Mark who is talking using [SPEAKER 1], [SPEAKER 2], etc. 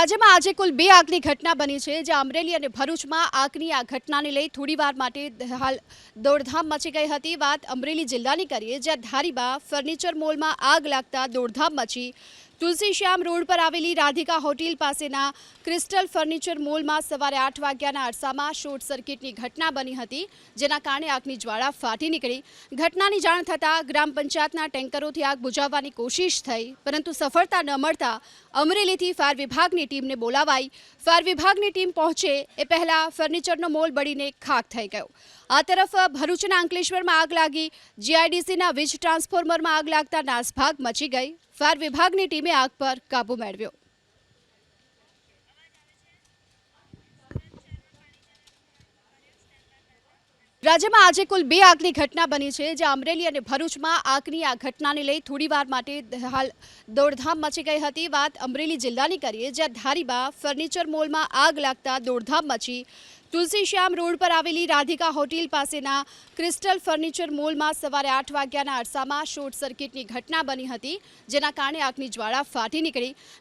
[SPEAKER 1] રાજ્યમાં આજે કુલ બે આગની ઘટના બની છે, જે અમરેલી અને ભરૂચમાં આગની આ ઘટનાને લઈ થોડીવાર માટે હાલ દોડધામ મચી ગઈ હતી. વાત અમરેલી જિલ્લાની કરીએ, જ્યાં ધારીબા ફર્નિચર મોલમાં આગ લાગતા દોડધામ મચી તુલસી શ્યામ રોડ પર આવેલી રાધિકા હોટેલ પાસેના ક્રિસ્ટલ ફર્નિચર મોલમાં સવારે આઠ વાગ્યાના અરસામાં શોર્ટ સર્કિટની ઘટના બની હતી, જેના કારણે આગની જ્વાળા ફાટી નીકળી. ઘટનાની જાણ થતાં ગ્રામ પંચાયતના ટેન્કરોથી આગ બુઝાવવાની કોશિશ થઈ, પરંતુ સફળતા ન મળતા અમરેલીથી ફાયર વિભાગની ટીમને બોલાવાઈ. ફાયર વિભાગની ટીમ પહોંચે એ પહેલાં ફર્નિચરનો મોલ બળીને ખાક થઈ ગયો. આ તરફ ભરૂચના અંકલેશ્વરમાં આગ લાગી, જીઆઈડીસીના વીજ ટ્રાન્સફોર્મરમાં આગ લાગતા નાસભાગ મચી ગઈ. ફાયર વિભાગની ટીમે આગ પર કાબૂ મેળવ્યો. રાજ્યમાં આજે કુલ બે આગની ઘટના બની છે, જે અમરેલી અને ભરૂચમાં આગની આ ઘટનાને લઈ થોડીવાર માટે હાલ દોડધામ મચી ગઈ હતી. વાત અમરેલી જિલ્લાની કરીએ, જ્યાં ધારીમાં ફર્નિચર મોલમાં આગ લાગતા દોડધામ મચી. તુલસી શ્યામ રોડ પર આવેલી રાધિકા હોટેલ પાસેના ક્રિસ્ટલ ફર્નિચર મોલમાં સવારે આઠ વાગ્યાના અરસામાં શોર્ટ સર્કિટની ઘટના બની હતી, જેના કારણે આગની જ્વાળા ફાટી નીકળી.